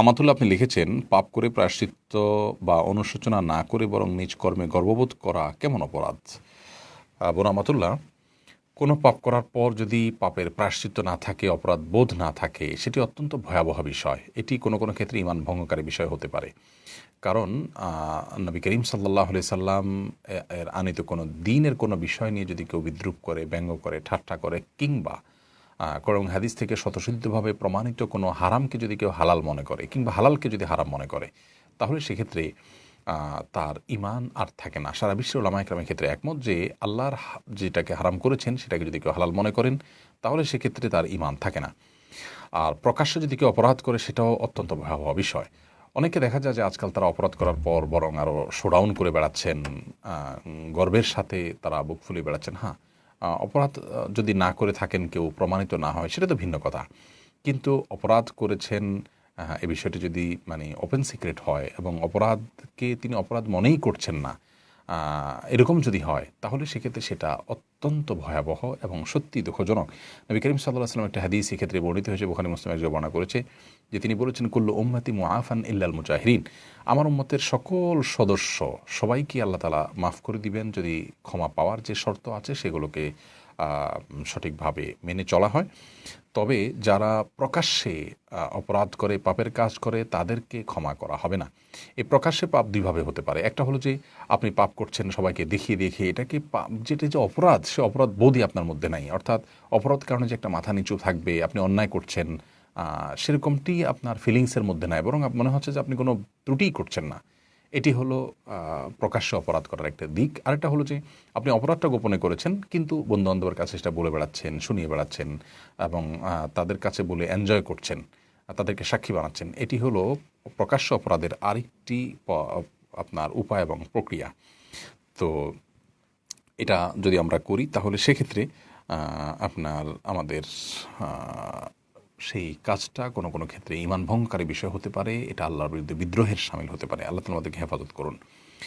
আমাতুল্লাহ আপনি লিখেছেন, পাপ করে প্রায়শ্চিত্ত বা অনুশোচনা না করে বরং নিজ কর্মে গর্ববোধ করা কেমন অপরাধ? বোন আমাতুল্লাহ, কোনো পাপ করার পর যদি পাপের প্রায়শ্চিত্ত না থাকে, অপরাধ বোধ না থাকে, সেটি অত্যন্ত ভয়াবহ বিষয়। এটি কোনো কোনো ক্ষেত্রে ইমান ভঙ্গকারী বিষয় হতে পারে। কারণ নবী করিম সাল্লাহ আলি সাল্লাম এর আনিত কোনো দিনের কোনো বিষয় নিয়ে যদি কেউ বিদ্রুপ করে, ব্যঙ্গ করে, ঠাট্টা করে কিংবা করং হাদিস থেকে স্বতঃসিদ্ধভাবে প্রমাণিত কোনো হারামকে যদি কেউ হালাল মনে করে কিংবা হালালকে যদি হারাম মনে করে, তাহলে সেক্ষেত্রে তার ইমান আর থাকে না। সারা বিশ্বের ওলামা একরামের ক্ষেত্রে একমত যে আল্লাহর যেটাকে হারাম করেছেন, সেটাকে যদি কেউ হালাল মনে করেন, তাহলে সেক্ষেত্রে তার ইমান থাকে না। আর প্রকাশ্যে যদি কেউ অপরাধ করে, সেটাও অত্যন্ত ভয়াবহ বিষয়। অনেকে দেখা যায় যে আজকাল তারা অপরাধ করার পর বরং আরও শোডাউন করে বেড়াচ্ছেন গর্বের সাথে তারা বুক ফুলিয়ে বেড়াচ্ছেন। হ্যাঁ অপরাধ যদি না করে থাকেন, কেউ প্রমাণিত না হয়, সেটা তো ভিন্ন কথা। কিন্তু অপরাধ করেছেন এ বিষয়টি যদি মানে ওপেন সিক্রেট হয় এবং অপরাধকে তিনি অপরাধ মনেই করছেন না এরকম যদি হয়, তাহলে সেক্ষেত্রে সেটা অত্যন্ত ভয়াবহ এবং সত্যি দুঃখজনক। নবী করিম সাল্লাহ আসলাম একটা হাদিস সেক্ষেত্রে বর্ণিত হয়েছে ওখানে মুসলিম একজন বর্ণনা করেছে, যে তিনি বলেছেন, কুল্লু উম্মাতি মুআফান ইল্লাল মুজাহিরিন। আমার উম্মতের সকল সদস্য সবাইকে আল্লাহ তালা মাফ করে দিবেন, যদি ক্ষমা পাওয়ার যে শর্ত আছে, সেগুলোকে সঠিকভাবে মেনে চলা হয়। তবে যারা প্রকাশ্যে অপরাধ করে, পাপের কাজ করে, তাদেরকে ক্ষমা করা হবে না। এই প্রকাশ্যে পাপ দুইভাবে হতে পারে। একটা হলো যে, আপনি পাপ করছেন, সবাইকে দেখিয়ে দেখিয়ে এটাকে পাপ যেটা যে অপরাধ, সে অপরাধ বোধই আপনার মধ্যে নাই। অর্থাৎ অপরাধ কারণে যে একটা মাথা নিচু থাকবে, আপনি অন্যায় করছেন সেরকমটি আপনার ফিলিংসের মধ্যে নাই। বরং মনে হচ্ছে যে আপনি কোনো ত্রুটিই করছেন না। এটি হলো প্রকাশ্যে অপরাধ করার একটা দিক। আরেকটা হলো যে, আপনি অপরাধটা গোপনে করেছেন, কিন্তু বন্ধু বান্ধবের কাছে সেটা বলে বেড়াচ্ছেন, শুনিয়ে বেড়াচ্ছেন এবং তাদের কাছে বলে এনজয় করছেন, তাদেরকে সাক্ষী বানাচ্ছেন। এটি হলো প্রকাশ্য অপরাধের আরেকটি আপনার উপায় এবং প্রক্রিয়া। তো এটা যদি আমরা করি, তাহলে সেক্ষেত্রে আপনার, আমাদের সেই কাজটা কোনো কোনো ক্ষেত্রে ইমান ভঙ্গকারী বিষয় হতে পারে, এটা আল্লাহর বিরুদ্ধে বিদ্রোহের সামিল হতে পারে। আল্লাহ তালা আমাদেরকে হেফাজত করুন।